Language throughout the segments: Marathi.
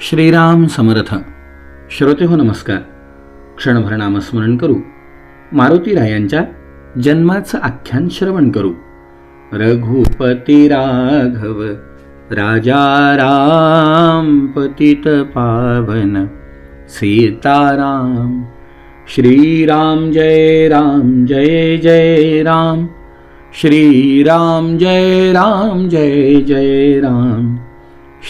श्रीराम समर्थ। श्रोते हो नमस्कार। क्षणभर नामस्मरण करू। मारुती रायांच्या जन्माचं आख्यान श्रवण करू। रघुपती राघव राजा राम पतित पावन सीताराम। श्रीराम जय राम जय जय राम। श्रीराम जय राम जय जय राम।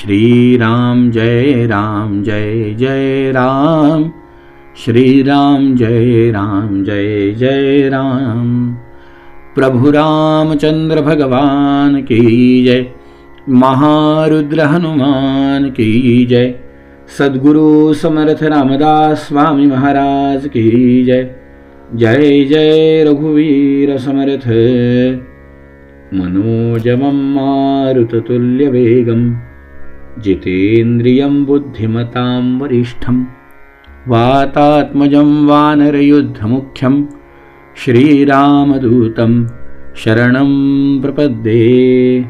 श्रीराम जय राम जय जय राम। श्रीराम जय राम जय जय राम। प्रभु रामचंद्र भगवान की जय। महारुद्र हनुमान की जय। सद्गुरु समर्थ रामदास स्वामी महाराज की जय। जय जय रघुवीर समर्थ। मनोजमं मारुततुल्यवेगम्। जितेन्द्रियं बुद्धिमतां वरिष्ठं वातात्मजं वानरयुद्धमुख्यं श्रीरामदूतं शरणं प्रपद्ये।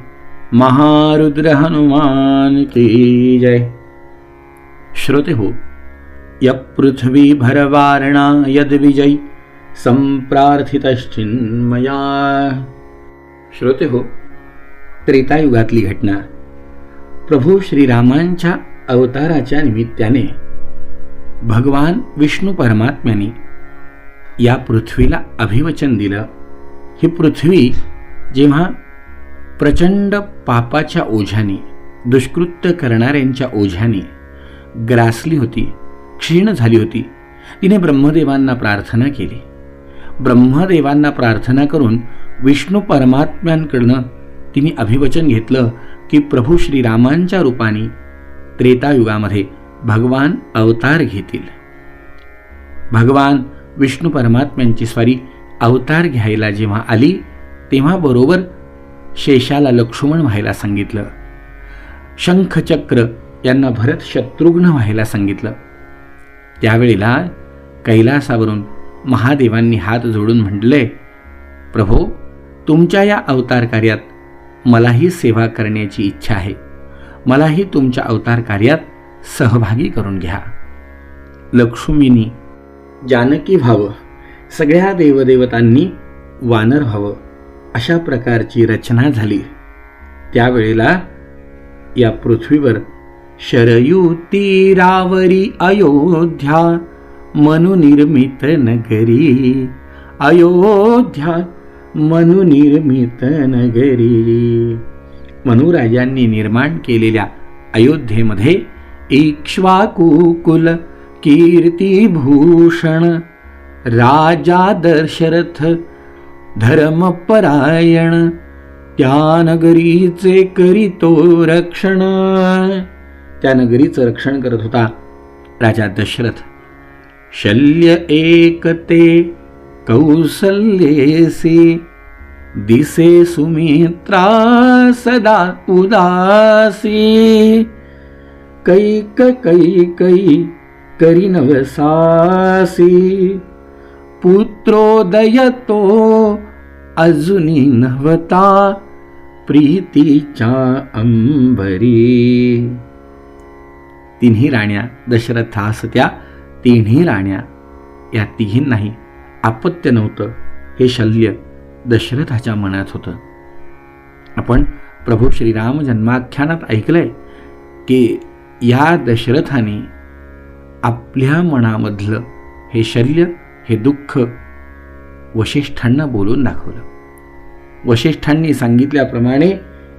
महारुद्रहनुमान् की जय। श्रुतिः हो यद्विजयी संप्रार्थितश्चिन्मया। श्रोते हो त्रेतायुगातली घटना। प्रभू श्रीरामांच्या अवताराच्या निमित्ताने भगवान विष्णू परमात्म्याने या पृथ्वीला अभिवचन दिलं. ही पृथ्वी जेव्हा प्रचंड पापाच्या ओझ्याने दुष्कृत्य करणाऱ्यांच्या ओझ्याने ग्रासली होती क्षीण झाली होती तिने ब्रह्मदेवांना प्रार्थना केली. ब्रह्मदेवांना प्रार्थना करून विष्णू परमात्म्यांकडनं तिने अभिवचन घेतलं की प्रभू श्रीरामांच्या रूपाने त्रेतायुगामध्ये भगवान अवतार घेतील. भगवान विष्णू परमात्म्यांची स्वारी अवतार घ्यायला जेव्हा आली तेव्हा बरोबर शेषाला लक्ष्मण व्हायला सांगितलं. शंखचक्र यांना भरत शत्रुघ्न व्हायला सांगितलं. त्यावेळेला कैलासावरून महादेवांनी हात जोडून म्हटले प्रभो तुमच्या या अवतार कार्यात मलाही सेवा करण्याची इच्छा आहे. मलाही तुमच्या अवतार कार्यात सहभागी करून घ्या. लक्ष्मीनी जानकी व्हावं सगळ्या देवदेवतांनी वानर व्हावं अशा प्रकारची रचना झाली. त्यावेळेला या पृथ्वीवर शरयू तीरावरी अयोध्या मनुनिर्मित नगरी अयोध्या मनुनिर्मित नगरी. मनुराजांनी निर्माण केलेल्या अयोध्येमध्ये इक्ष्वाकुकुल कीर्तिभूषण राजा दशरथ धर्मपरायण त्या नगरीचे करीतो रक्षण. त्या नगरीचं रक्षण करत होता राजा दशरथ. शल्य एकते कौसल्येसी दिसे सुमित्रा सदा उदासी। कैक कैकई करिनवसासी पुत्रोदयतो पुत्रोदय तो अजुनी नवता प्रीतीच्या अंबरी। तिन्ही राण्या दशरथास त्या तिन्ही राण्या या तिघींनाही आपत्य नव्हतं. हे शल्य दशरथाच्या मनात होतं. आपण प्रभू श्रीराम जन्माख्यानात ऐकलंय की या दशरथाने आपल्या मनामधलं हे शल्य हे दुःख वशिष्ठांना बोलून दाखवलं. वशिष्ठांनी सांगितल्याप्रमाणे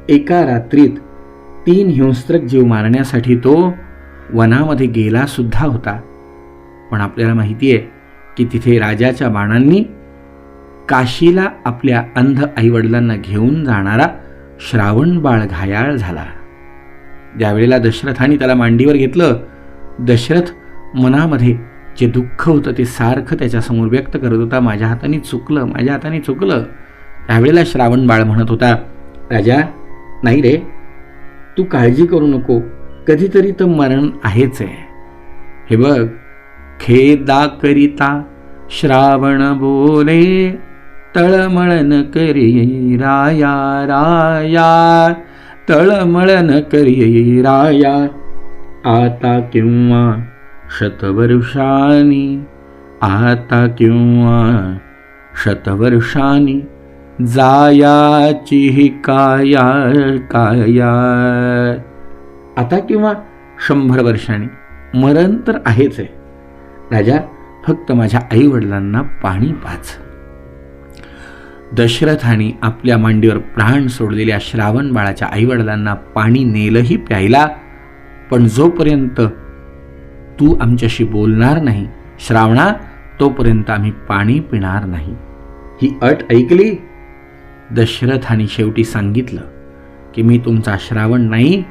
एका रात्रीत तीन हिंस्त्रक जीव मारण्यासाठी तो वनामध्ये गेला सुद्धा होता. पण आपल्याला माहिती आहे की तिथे राजाच्या बाणांनी काशीला आपल्या अंध आईवडिलांना घेऊन जाणारा श्रावण बाळ घायाळ झाला. ज्यावेळेला दशरथाने त्याला मांडीवर घेतलं दशरथ मनामध्ये जे दुःख होतं ते सारखं त्याच्यासमोर व्यक्त करत होता माझ्या हाताने चुकलं माझ्या हाताने चुकलं. त्यावेळेला श्रावण बाळ म्हणत होता राजा नाही रे तू काळजी करू नको कधीतरी तर मरण आहेच आहे. हे बघ खेदा करिता श्रावण बोले तळमळन करी राया राया तळमळन करी राया. आता किंवा शतवर्षानी आता किंवा शतवर्षानी जायाची ही काया काया आता किंवा शंभर वर्षांनी मरण तर आहेच आहे. राजा फक्त माझ्या आईवडिलांना पाणी पाच. दशरथाने आपल्या मांडीवर प्राण सोडलेल्या श्रावण बाळाच्या आईवडिलांना पाणी नेलंही प्यायला पण जोपर्यंत तू आमच्याशी बोलणार नाही श्रावणा तोपर्यंत आम्ही पाणी पिणार नाही. ही अट ऐकली? दशरथाने शेवटी सांगितलं की मी तुमचा श्रावण नाही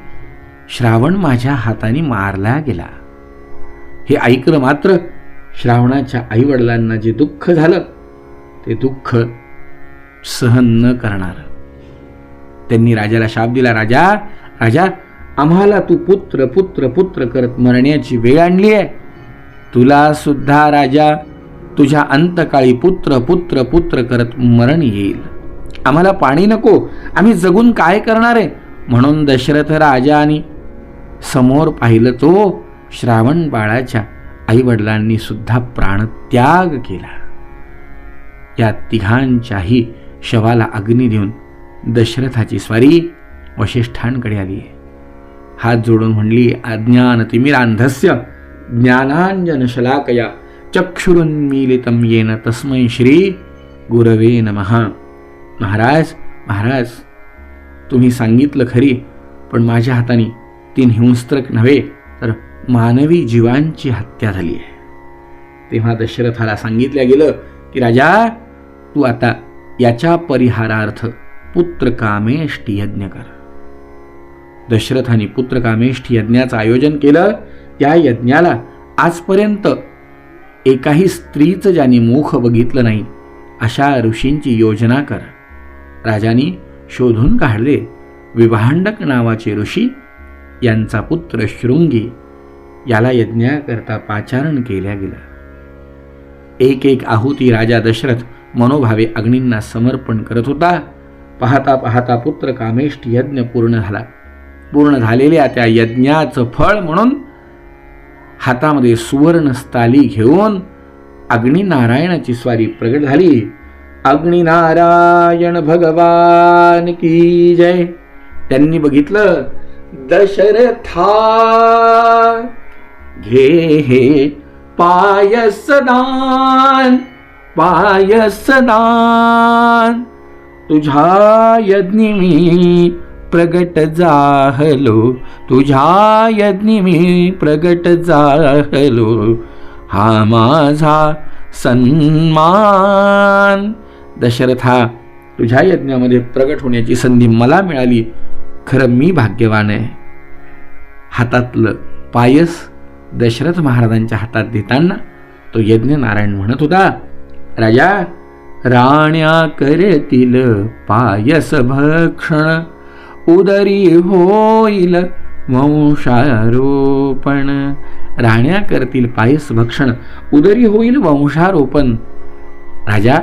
श्रावण माझ्या हाताने मारला गेला. हे ऐकलं मात्र श्रावणाच्या आईवडिलांना जे दुःख झालं ते दुःख सहन न करणार. त्यांनी राजाला शाप दिला राजा राजा आम्हाला तू पुत्र पुत्र पुत्र करत मरण्याची वेळ आणली आहे. तुला सुद्धा राजा तुझ्या अंतकाळी पुत्र पुत्र पुत्र करत मरण येईल. आम्हाला पाणी नको आम्ही जगून काय करणार आहे? म्हणून दशरथ राजाने समोर पाहिलं तो श्रावण बाळाच्या आईवडिलांनी सुद्धा प्राणत्याग केला. या तिघांच्याही शवाला अग्नी देऊन दशरथाची स्वारी वशिष्ठांकडे आली. हात जोडून म्हणली अज्ञान तिमिरांधस्य ज्ञानांजन शलाकया चक्षुरुन्मीलितम येन तस्मै श्री गुरवे नमहा महाराज महाराज तुम्ही सांगितलं खरी पण माझ्या हाताने तीन हिंस्त्रक नव्हे तर मानवी जीवांची हत्या झाली आहे. तेव्हा दशरथाला सांगितलं गेलं की राजा तू आता याच्या परिहारार्थ पुत्रकामेष्टी यज्ञ कर. दशरथाने पुत्रकामेष्टी यज्ञाचं आयोजन केलं. त्या यज्ञाला आजपर्यंत एकाही स्त्रीचं ज्याने मुख बघितलं नाही अशा ऋषींची योजना कर. राजाने शोधून काढले विभांडक नावाचे ऋषी यांचा पुत्र शृंगी याला यज्ञाकरता पाचारण केल्या गेलं एक एक आहुती राजा दशरथ मनोभावे अग्नींना समर्पण करत होता. पाहता पाहता पुत्र कामेष्ट यज्ञ पूर्ण झाला. पूर्ण झालेल्या त्या यज्ञाचं फळ म्हणून हातामध्ये सुवर्ण स्थाली घेऊन अग्निनारायणाची स्वारी प्रगट झाली. अग्निनारायण भगवान की जय. त्यांनी बघितलं दशरथा! घे हे पायसदान पायसदान. तुझ्या यज्ञी मी प्रगट जाहलो तुझ्या यज्ञी मी प्रगट जाहलो. हा माझा सन्मान. दशरथा तुझ्या यज्ञामध्ये प्रगट होण्याची संधी मला मिळाली. खरं मी भाग्यवान आहे. हातातलं पायस दशरथ महाराजांच्या हातात देताना तो यज्ञ नारायण म्हणत होता राजा राण्या करतील पायस भक्षण उदरी होईल वंशारोपण. राण्या करतील पायस भक्षण उदरी होईल वंशारोपण. राजा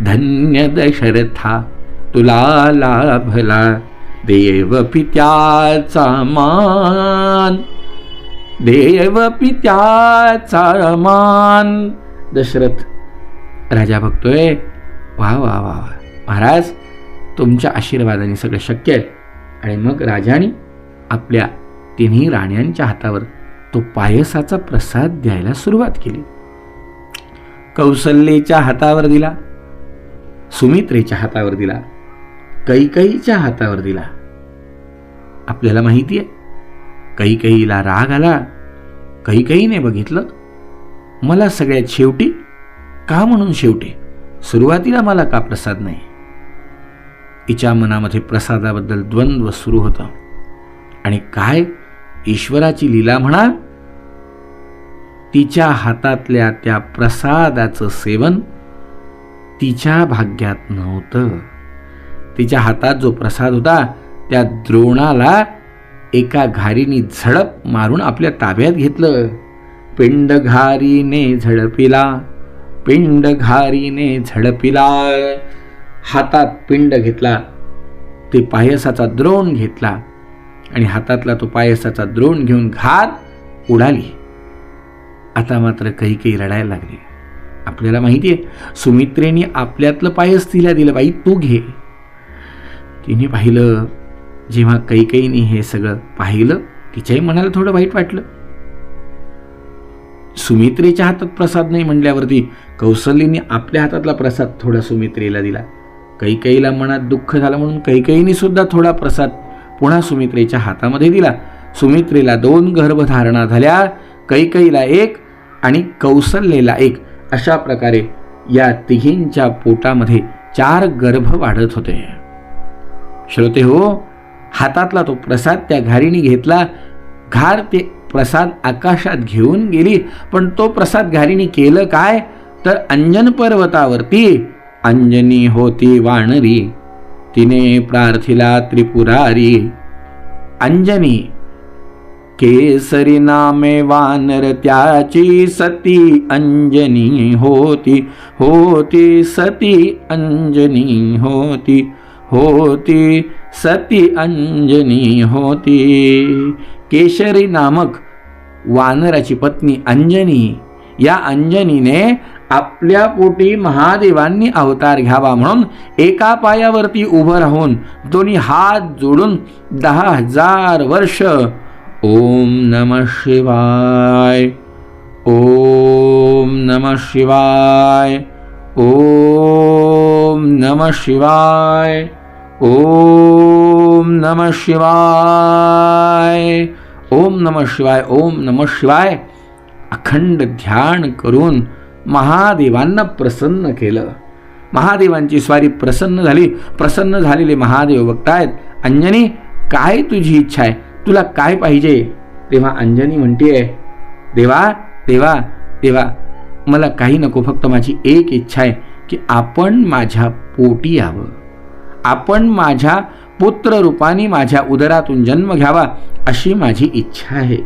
धन्य दशरथा तुला लाभला. देव पित्याचा मान देव पित्याचा मान दशरथ राजा बघतोय वा वा वा वा. महाराज तुमच्या आशीर्वादाने सगळं शक्य आहे. आणि मग राजाने आपल्या तिन्ही राण्यांच्या हातावर तो पायसाचा प्रसाद द्यायला सुरुवात केली. कौसल्येच्या हातावर दिला सुमित्रेच्या हातावर दिला कैकईच्या हातावर दिला. आपल्याला माहिती आहे काही काहीला राग आला. काही काही नाही बघितलं मला सगळ्यात शेवटी का म्हणून शेवटी? सुरुवातीला मला का प्रसाद नाही? तिच्या मनामध्ये प्रसादाबद्दल द्वंद्व सुरू होतं. आणि काय? ईश्वराची लीला म्हणा तिच्या हातातल्या त्या प्रसादाचं सेवन तिच्या भाग्यात नव्हतं. तिच्या हातात जो प्रसाद होता त्या द्रोणाला एका घारीने झडप मारून आपल्या ताब्यात घेतलं. पिंड घारीने झडपिला पिंड घारीने झडपिला. हातात पिंड घेतला ते पायसाचा द्रोण घेतला आणि हातातला तो पायसाचा द्रोण घेऊन घात उडाली. आता मात्र काही काही रडायला लागले. आपल्याला माहिती आहे सुमित्रेने आपल्यातलं पायस तिला दिलं बाई तू घे. तिने पाहिलं जेव्हा कैकेयीने हे सगळं पाहिलं तिच्याही मनाला थोडं वाईट वाटलं. सुमित्रेच्या हातात प्रसाद नाही म्हणल्यावरती कौशल्यने आपल्या हातातला प्रसाद थोडा सुमित्रेला दिला. कैकईला मनात दुःख झालं म्हणून कैकेयीने सुद्धा थोडा प्रसाद पुन्हा सुमित्रेच्या हातामध्ये दिला. सुमित्रेला दोन गर्भधारणा झाल्या कैकईला एक आणि कौसल्येला एक. अशा प्रकारे या तिघींच्या पोटामध्ये चार गर्भ वाढत होते. श्रोते हो हातातला तो प्रसाद त्या घारीने घेतला. घार ते प्रसाद आकाशात घेऊन गेली. पण तो प्रसाद घारीने केलं काय? तर अंजन पर्वतावरती अंजनी होती वानरी. तिने प्रार्थिला त्रिपुरारी. अंजनी केसरी नामे वानर त्याची सती अंजनी होती. होती सती अंजनी होती. होती सती अंजनी होती. केशरी नामक वानराची पत्नी अंजनी या अंजनीने आपल्या पोटी महादेवांनी अवतार घ्यावा म्हणून एका पायावरती उभं राहून दोन्ही हात जोडून दहा हजार वर्ष ओम नम शिवाय ओम नम शिवाय ओम नम शिवाय. ओम नम शिवाय ओम नम शिवाय ओम नम शिवाय. अखंड ध्यान करून महादेवांना प्रसन्न केलं. महादेवांची स्वारी प्रसन्न झाली. प्रसन्न झालेले महादेव बघतायत अंजनी काय तुझी इच्छा आहे? तुला काय पाहिजे? तेव्हा अंजनी म्हणतेय देवा देवा देवा मला काही नको. फक्त माझी एक इच्छा आहे की आपण माझ्या पोटी यावं. आपण माझ्या पुत्ररूपाने माझ्या उदरातून जन्म घ्यावा अशी माझी इच्छा आहे.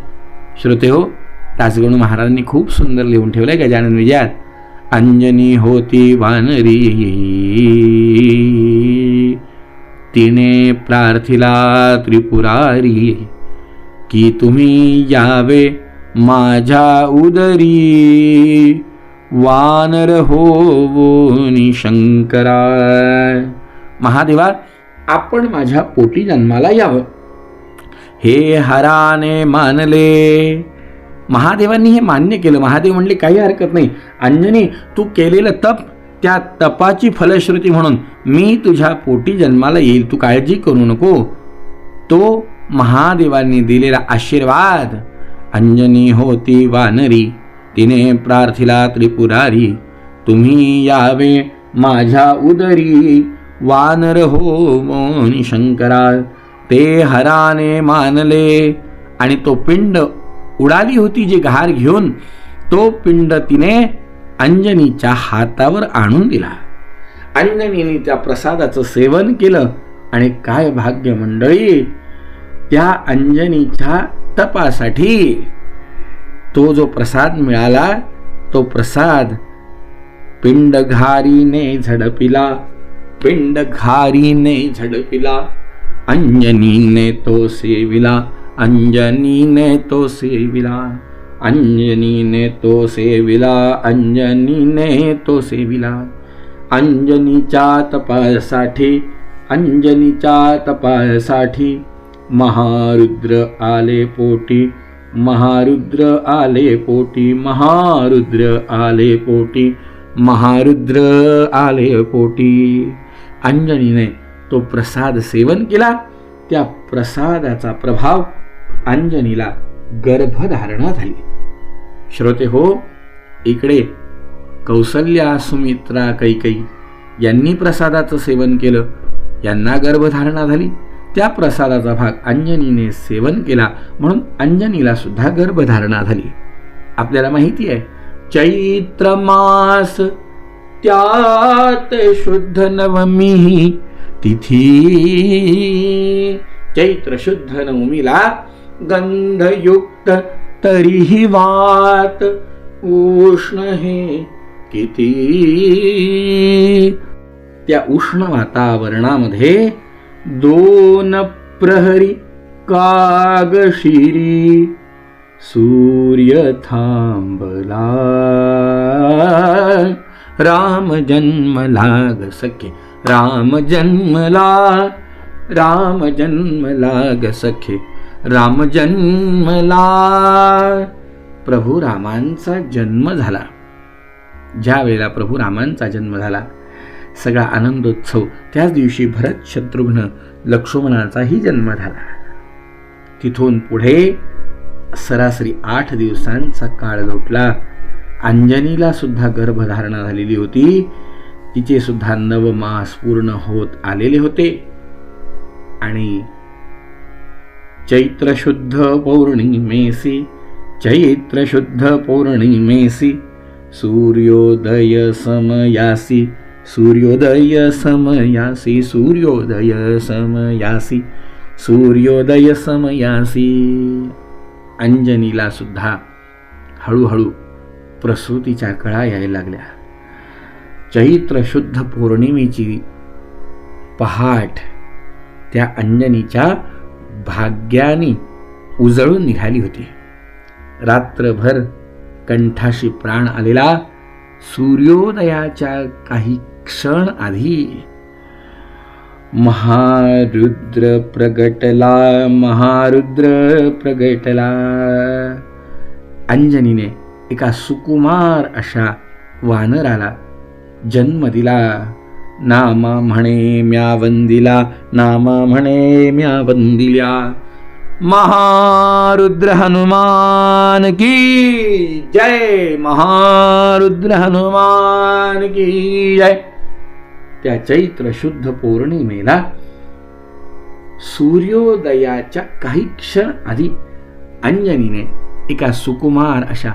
श्रोते हो दासगणू महाराजांनी खूप सुंदर लिहून ठेवलं आहे गजानन विजयात. अंजनी होती वानरी. तिने प्रार्थिला त्रिपुरारी की तुम्ही यावे माझ्या उदरी. वानर हो शंकरा महादेवा आपण माझ्या पोटी जन्माला यावं. हे हराने मानले. महादेवांनी हे मान्य केलं. महादेव म्हणले काही हरकत नाही. अंजनी तू केलेलं तप त्या तपाची फलश्रुती म्हणून मी तुझ्या पोटी जन्माला येईल. तू काळजी करू नको. तो महादेवांनी दिलेला आशीर्वाद अंजनी होती वानरी तिने प्रार्थिला त्रिपुरारी तुम्ही यावे माझ्या उदरी. वानर हो मोनी शंकरा ते हराने मानले. आणि तो पिंड उडाली होती जी घार घेऊन तो पिंड तिने अंजनीच्या हातावर आणून दिला. अंजनीने त्या प्रसादाचं सेवन केलं आणि काय भाग्य मंडळी त्या अंजनीच्या तपासाठी तो जो प्रसाद मिळाला तो प्रसाद पिंडघारीने झडपिला. पिंड घारीने झडपिला अंजनीने तो सेविला अंजनीने तो सेविला अंजनीने तो सेविला अंजनीने तो सेविला अंजनीच्या तपासाठी अंजनीच्या तपासाठी महारुद्र आले पोटी महारुद्र आले पोटी महारुद्र आले पोटी महारुद्र आले पोटी अंजनीने तो प्रसाद सेवन केला. त्या प्रसादाचा प्रभाव अंजनीला गर्भधारणा झाली. श्रोते हो इकडे कौसल्या सुमित्रा कैकई यांनी प्रसादाचं सेवन केलं. यांना गर्भधारणा झाली. त्या प्रसादाचा भाग अंजनीने सेवन केला. म्हणून अंजनीला सुद्धा गर्भधारणा झाली. आपल्याला माहिती आहे चैत्र मास त्यात शुद्ध नवमी. तिथी चैत्र शुद्ध नवमीला गंधयुक्त तरीही वात. उष्ण हे किती? त्या उष्ण वातावरणामध्ये दोन प्रहरी कागशिरी सूर्य थांबला. राम जन्म लाग सखे राम जन्मला राम जन्म लाग सखे राम जन्मला प्रभू रामांचा जन्म झाला. ज्या वेळेला प्रभू रामांचा जन्म झाला सगळा आनंदोत्सव त्याच दिवशी भरत शत्रुघ्न लक्ष्मणाचाही जन्म झाला. तिथून पुढे सरासरी आठ दिवसांचा काळ लोटला. अंजनीला सुद्धा गर्भधारणा झालेली होती. तिचे सुद्धा नवमास पूर्ण होत आलेले होते. आणि चैत्र शुद्ध पौर्णिमेसी चैत्र शुद्ध पौर्णिमेसी सूर्योदय समयासी सूर्योदय समयासी सूर्योदय समयासी सूर्योदय समयासी. अंजनीला सुद्धा हळूहळू प्रसूतीच्या कळा यायला लागल्या. चैत्र शुद्ध पौर्णिमेची पहाट त्या अंजनीच्या भाग्याने उजळून निघाली होती. रात्रभर कंठाशी प्राण आलेला सूर्योदयाच्या काही क्षण आधी महारुद्र प्रगटला महारुद्र प्रगटला. अंजनीने एका सुकुमार अशा वानराला जन्म दिला. नामा म्हणे म्या वंदिला नामा म्हणे म्या वंदिल्या महारुद्र हनुमान की जय महारुद्र हनुमान की जय. त्या चैत्र शुद्ध पौर्णिमेला सूर्योदयाच्या काही क्षण आधी अंजनीने एका सुकुमार अशा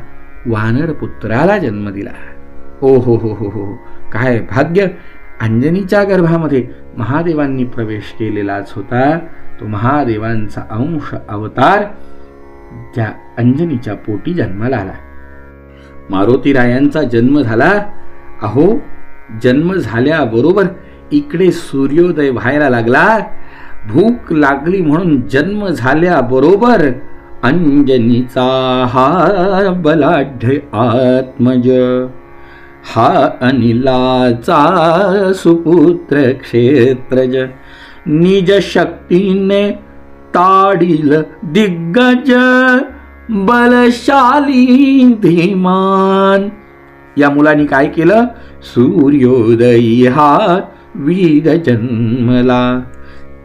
वानर पुत्राला जन्म दिला. ओ हो हो हो हो. काय भाग्य. अंजनीच्या गर्भामध्ये महादेवांनी प्रवेश केलेलाच होता. तो महादेवांचा अंश अवतार त्या अंजनीच्या पोटी जन्माला आला. मारुतीरायांचा जन्म झाला. अहो जन्म झाल्याबरोबर इकडे सूर्योदय व्हायला लागला. भूक लागली म्हणून जन्म झाल्याबरोबर अंजनीचा हा बलाढ्य आत्मज. हा अनिलाचा सुपुत्र क्षेत्रज. निज शक्तीने ताडील दिग्गज बलशाली धीमान. या मुलांनी काय केलं? सूर्योदयी हा वीर जन्मला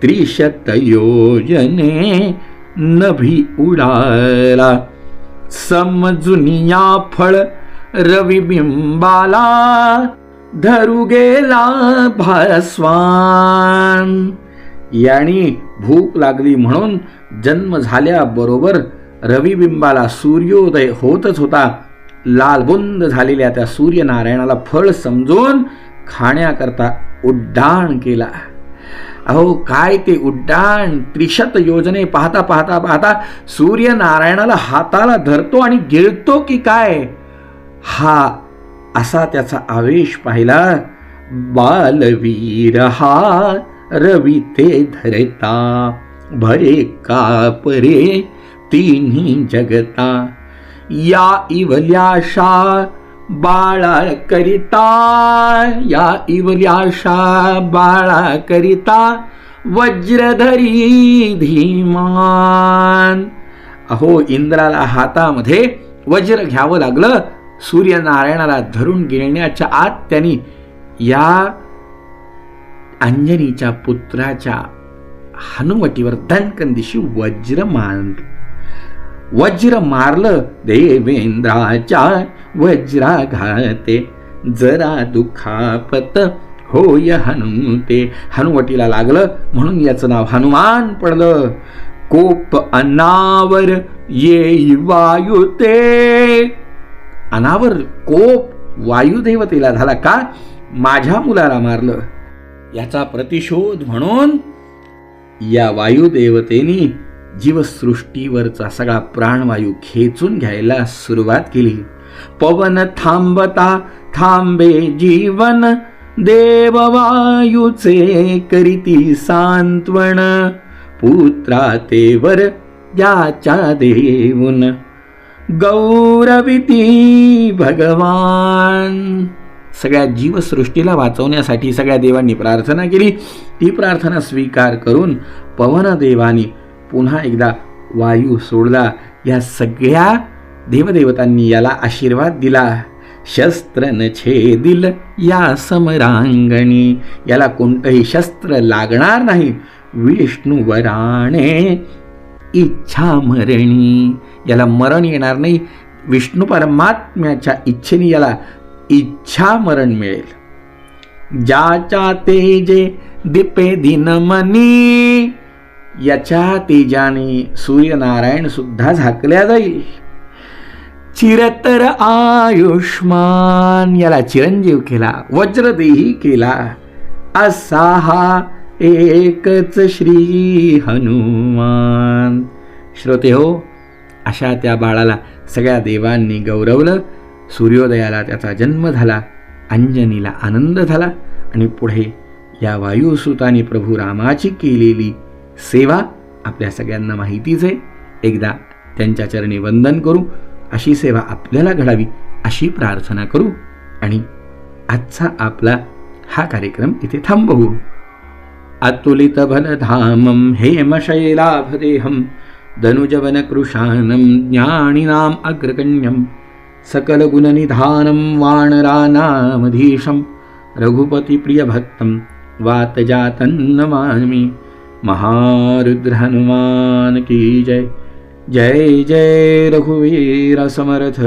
त्रिशत योजने नभी उडाला। समजुनिया फळ रविबिंबाला धरू गेला भास्वान। यानी भूक लागली म्हणून जन्म झाल्याबरोबर रविबिंबाला सूर्योदय होतच होता. लालबुंद झालेल्या त्या सूर्यनारायणाला फळ समजून खाण्याकरता उड्डाण केला. अहो काय ते उड्डाण त्रिशत योजने पाहता पाहता पाहता सूर्यनारायणाला हाताला धरतो आणि गिळतो की काय? हा असा त्याचा आवेश पाहिला. बालवीर हा रवी ते धरता भरे का परे तिन्ही जगता. या इवल्याशा बाळाकरिता या इवल्याशा बाळाकरिता वज्रधरी धीमान. अहो इंद्राला हातामध्ये वज्र घ्यावं लागलं. सूर्यनारायणाला धरून गिळण्याच्या आत त्यांनी या अंजनीच्या पुत्राच्या हनुमटीवर दणकन दिशी वज्र मानलं. वज्र मारलं देवेंद्राच्या वज्राघाते. जरा दुखापत होय हनुते. हनुवटीला लागलं म्हणून याचं नाव हनुमान पडलं. कोप अनावर ये वायुते. अनावर कोप वायुदेवतेला झाला का? माझ्या मुलाला मारलं. याचा प्रतिशोध म्हणून या वायुदेवतेनी जीवसृष्टीवरचा सगळा प्राणवायू खेचून घ्यायला सुरुवात केली. पवन थांबता थांबे जीवन देववायूचे करीती सांत्वण पुत्रा तेवर याच्या देऊन. गौरविती भगवान. सगळ्या जीवसृष्टीला वाचवण्यासाठी सगळ्या देवांनी प्रार्थना केली. ती प्रार्थना स्वीकार करून पवनदेवानी पुन्हा एकदा वायू सोडला. या सगळ्या देवदेवतांनी याला आशीर्वाद दिला. शस्त्र न छेदिल या समरांगणी. याला कोणतंही शस्त्र लागणार नाही. विष्णुवराणे इच्छा मरणी. याला मरण येणार नाही. विष्णू परमात्म्याच्या इच्छेने याला इच्छा मरण मिळेल. ज्याच्या तेजे दिपे दिनमनी याच्या तेजाने सूर्यनारायण सुद्धा झाकल्या जाईल. चिरतर आयुष्मान याला चिरंजीव केला वज्रदेही केला. असा हा एकच श्री हनुमान. श्रोते हो अशा त्या बाळाला सगळ्या देवांनी गौरवलं सूर्योदयाला त्याचा जन्म झाला अंजनीला आनंद झाला आणि पुढे या वायुसुताने प्रभू रामाची केलेली सेवा आपल्या सगळ्यांना माहितीच आहे. एकदा त्यांच्या चरणी वंदन करू अशी सेवा आपल्याला घडावी अशी प्रार्थना करू आणि आजचा आपला हा कार्यक्रम इथे थांबवू. अतुलित बलधामं हेमशैलाभदेहं दनुजवनकृशानं ज्ञानिनाम् अग्रगण्यं सकलगुणनिधानं वानरानामधीशं रघुपतिप्रियभक्तं वातजातं नमामि महारुद्र हनुमान की जय। जय जय रघुवीर समर्थ।